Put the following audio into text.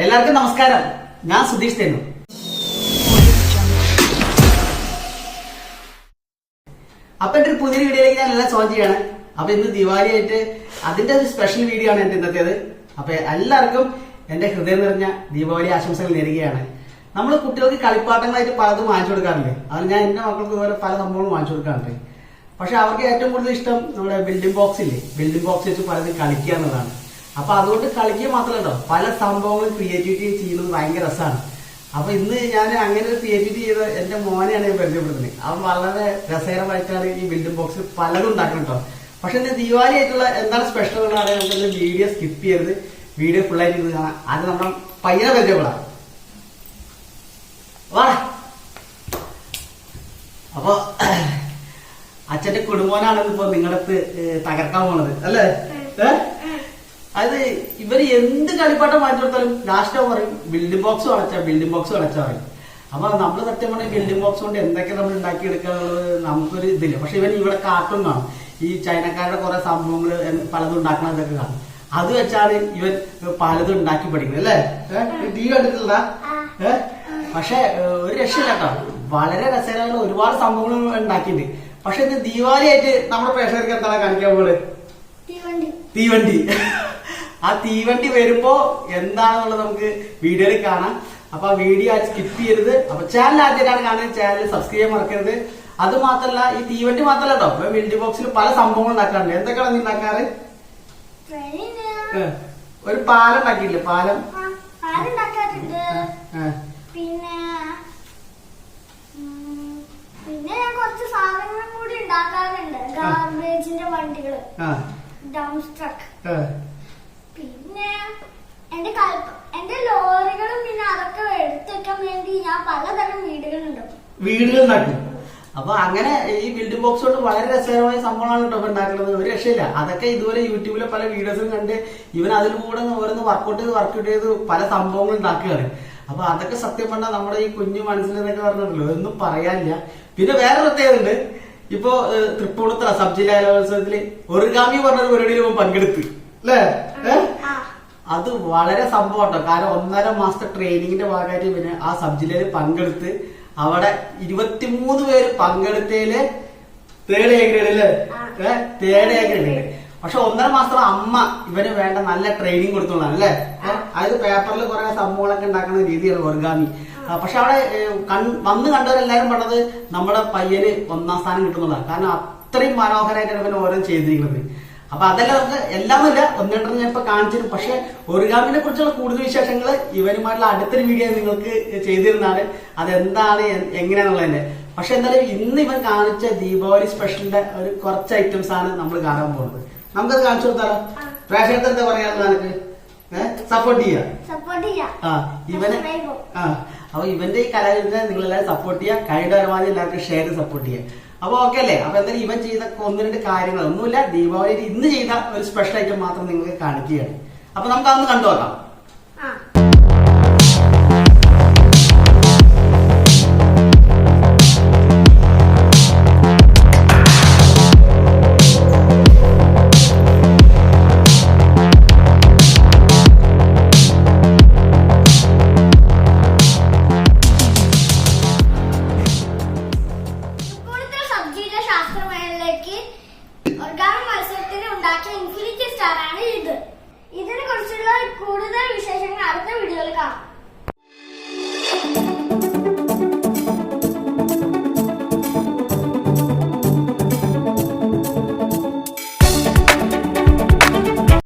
എല്ലാവർക്കും നമസ്കാരം. ഞാൻ സുധീഷ് തേനു അപ്പൊ എന്റെ ഒരു പുതിയ വീഡിയോയിലേക്ക് ഞാൻ എല്ലാം സ്വാഗതം ചെയ്യാണ്. അപ്പൊ ഇന്ന് ദിവാലി ആയിട്ട് അതിന്റെ ഒരു സ്പെഷ്യൽ വീഡിയോ ആണ് എന്റെ ഇന്നത്തേത്. അപ്പൊ എല്ലാവർക്കും എന്റെ ഹൃദയം നിറഞ്ഞ ദീപാവലി ആശംസകൾ നേരുകയാണ്. നമ്മൾ കുട്ടികൾക്ക് കളിപ്പാട്ടങ്ങളായിട്ട് പലതും വാങ്ങിച്ചു കൊടുക്കാറില്ലേ? അത് ഞാൻ എന്റെ മക്കൾക്ക് ഇതുപോലെ പല സംഭവങ്ങളും വാങ്ങിച്ചു കൊടുക്കാറുണ്ട്. പക്ഷെ അവർക്ക് ഏറ്റവും കൂടുതൽ ഇഷ്ടം നമ്മുടെ ബിൽഡിംഗ് ബോക്സ് ഇല്ലേ? ബിൽഡിംഗ് ബോക്സ് വെച്ച് പലതും കളിക്കുക എന്നുള്ളതാണ്. അപ്പൊ അതുകൊണ്ട് കളിക്കുക മാത്രമല്ലോ പല സംഭവങ്ങളും ക്രിയേറ്റിവിറ്റി ചെയ്യുന്നത് ഭയങ്കര രസമാണ്. അപ്പൊ ഇന്ന് ഞാൻ അങ്ങനെ ഒരു ക്രിയേറ്റിവിറ്റി ചെയ്ത എന്റെ മോനെയാണ് ഞാൻ പരിചയപ്പെടുത്തുന്നത്. അവൻ വളരെ രസകരമായിട്ടാണ് ഈ ബിൽഡിംഗ് ബോക്സ് പലതും ഉണ്ടാക്കണം കേട്ടോ. പക്ഷെ എന്റെ ദിവാലി ആയിട്ടുള്ള എന്താണ് സ്പെഷ്യൽ എന്ന് പറയാൻ വീഡിയോ സ്കിപ്പ് ചെയ്യരുത്. വീഡിയോ ഫുൾ ആയിട്ട് ഇരുന്ന് കാണാം. അത് നമ്മൾ പയ്യനെ പരിചയപ്പെടാം. വാ. അപ്പൊ അച്ഛന്റെ കുടുംബനാണ് ഇപ്പൊ നിങ്ങളടുത്ത് തകർക്കാൻ പോണത്. അല്ലേ? ഏ? അത് ഇവർ എന്ത് കളിപ്പാട്ടം മാറ്റി കൊടുത്താലും ലാസ്റ്റ് പറയും ബിൽഡിംഗ് ബോക്സ് അടച്ച ബിൽഡിംഗ് ബോക്സ് അടച്ച പറയും. അപ്പൊ നമ്മൾ സത്യം പറഞ്ഞ ബിൽഡിംഗ് ബോക്സ് കൊണ്ട് എന്തൊക്കെ നമ്മൾ ഉണ്ടാക്കി എടുക്കാന്നുള്ളത് നമുക്കൊരു ഇതില്ല. പക്ഷെ ഇവൻ ഇവിടെ കാർട്ടൂൺ കാണും. ഈ ചൈനക്കാരുടെ കുറെ സംഭവങ്ങൾ പലതും ഉണ്ടാക്കണതൊക്കെ കാണും. അത് വെച്ചാണ് ഇവൻ പലതും ഉണ്ടാക്കി പഠിക്കുന്നത് അല്ലേ? ടി വി കണ്ടിട്ടില്ല ഏഹ് പക്ഷെ ഒരു രക്ഷയില്ല കേട്ടോ. വളരെ രസകരമായ ഒരുപാട് സംഭവങ്ങൾ ഉണ്ടാക്കിയിട്ടുണ്ട്. പക്ഷെ ഇത് ദീപാവലി ആയിട്ട് നമ്മുടെ പ്രേക്ഷകർക്ക് എന്താണ് കാണിക്കാൻ പോകുന്നത് തീവണ്ടി. തീവണ്ടി. ആ തീവണ്ടി വരുമ്പോ എന്താണെന്നുള്ളത് നമുക്ക് വീഡിയോയിൽ കാണാം. അപ്പൊ ആ വീഡിയോ സ്കിപ്പ് ചെയ്യരുത്. അപ്പൊ ചാനൽ ആദ്യമായിട്ടാണ് കാണുന്നത്. ചാനൽ സബ്സ്ക്രൈബ് മറക്കരുത്. അത് മാത്രല്ല ഈ തീവണ്ടി മാത്രല്ല കേട്ടോ ഇപ്പൊ ബിൽഡിംഗ് ബോക്സിൽ പല സംഭവങ്ങൾ ഉണ്ടാക്കാറുണ്ട്. എന്തൊക്കെയാണ് ഉണ്ടാക്കാറ്? ഒരു പാലം ഉണ്ടാക്കിയില്ലേ പാലം? പിന്നെ പിന്നെ ഞാൻ കുറച്ച് സാധനങ്ങളും കൂടി ഉണ്ടാക്കാറുണ്ട്. ഗാർബേജിന്റെ വണ്ടികൾ. ആ, ഡംസ് ട്രക്ക് എന്റെ എന്റെ ലോറികളും പിന്നെ അതൊക്കെ എടുത്തു വെക്കാൻ വേണ്ടി ഞാൻ പലതരം വീടുകളുണ്ട്. വീടുകൾ നട്ടു. അപ്പൊ അങ്ങനെ ഈ ബിൽഡിംഗ് ബോക്സ് കൊണ്ട് വളരെ രസകരമായ സംഭവമാണ് കേട്ടോ ഉണ്ടാക്കുന്നത്. ഒരു രക്ഷയില്ല. അതൊക്കെ ഇതുപോലെ യൂട്യൂബിലെ പല വീഡിയോസും കണ്ട് ഇവൻ അതിലൂടെ ഓരോന്ന് വർക്കൗട്ട് ചെയ്ത് വർക്കൗട്ട് ചെയ്ത് പല സംഭവങ്ങൾ ഉണ്ടാക്കുകയാണ്. അപ്പൊ അതൊക്കെ സത്യം പറഞ്ഞാൽ നമ്മുടെ ഈ കുഞ്ഞു മനസ്സിലെന്നൊക്കെ പറഞ്ഞിട്ടുള്ളൂ ഒന്നും പറയാനില്ല. പിന്നെ വേറെ പ്രത്യേകത ഉണ്ട്. ഇപ്പോ തൃപ്പൂണിത്തറ സബ് ജില്ലാ കലോത്സവത്തിൽ ഒറിഗാമി പറഞ്ഞ ഒരു പരിപാടിയിൽ പങ്കെടുത്ത്. അല്ലേ? അത് വളരെ സംഭവം കേട്ടോ കാരണം ഒന്നര മാസത്തെ ട്രെയിനിങ്ങിന്റെ ഭാഗമായിട്ട് പിന്നെ ആ സബ് ജില്ലയിൽ പങ്കെടുത്ത് അവിടെ ഇരുപത്തിമൂന്ന് പേര് പങ്കെടുത്തതിൽ തേർഡ് എ ഗ്രേഡ് അല്ലേ തേർഡ് എ ഗ്രേഡ് പക്ഷെ ഒന്നര മാസം അമ്മ ഇവന് വേണ്ട നല്ല ട്രെയിനിങ് കൊടുത്തോളാം അല്ലേ? അതായത് പേപ്പറിൽ കുറെ സംഭവങ്ങളൊക്കെ ഉണ്ടാക്കുന്ന രീതിയാണ് ഒർഗാമി. പക്ഷെ അവിടെ വന്ന് കണ്ടവരെല്ലാരും പറഞ്ഞത് നമ്മുടെ പയ്യന് ഒന്നാം സ്ഥാനം കിട്ടുന്നതാണ് കാരണം അത്രയും മനോഹരമായിട്ടാണ് ഇവൻ ഓരോ ചെയ്തിരിക്കുന്നത്. അപ്പൊ അതെല്ലാം നമുക്ക് എല്ലാമില്ല ഒന്നെണ്ണം ഞാൻ ഇപ്പൊ കാണിച്ചിരുന്നു പക്ഷെ ഒറിഗാമിനെ കുറിച്ചുള്ള കൂടുതൽ വിശേഷങ്ങൾ ഇവരുമായിട്ടുള്ള അടുത്തൊരു വീഡിയോ നിങ്ങൾക്ക് ചെയ്തിരുന്നാണ് അതെന്താണ് എങ്ങനെയാണെന്നുള്ളതിന്റെ പക്ഷെ എന്തായാലും ഇന്ന് ഇവൻ കാണിച്ച ദീപാവലി സ്പെഷ്യലിന്റെ ഒരു കുറച്ച് ഐറ്റംസ് ആണ് നമ്മൾ കാണാൻ പോകുന്നത്. നമുക്കത് കാണിച്ചു കൊടുത്താലോ. പ്രേക്ഷകർക്ക് എന്താ പറയാനുള്ള നിനക്ക്? സപ്പോർട്ട് ചെയ്യാ? ആ ഇവനെ. ആ അപ്പൊ ഇവന്റെ ഈ കലാകാരനെ നിങ്ങൾ എല്ലാവരും സപ്പോർട്ട് ചെയ്യുക കഴിയുടെ പരമാവധി എല്ലാവർക്കും ഷെയർ സപ്പോർട്ട് ചെയ്യുക അപ്പൊ ഓക്കെ അല്ലേ? അപ്പൊ എന്തായാലും ഇവൻ ചെയ്ത ഒന്ന് രണ്ട് കാര്യങ്ങൾ. ഒന്നുമില്ല ദീപാവലിയിൽ ഇന്ന് ചെയ്ത ഒരു സ്പെഷ്യൽ ഐറ്റം മാത്രം നിങ്ങൾക്ക് കാണിക്കുകയാണ്. അപ്പൊ നമുക്ക് അന്ന് കണ്ടു നോക്കാം സ്റ്റാറാണ് ഇത്. ഇതിനെ കുറിച്ചുള്ള കൂടുതൽ വിശേഷങ്ങൾ അടുത്ത വീഡിയോയിൽ കാണാം.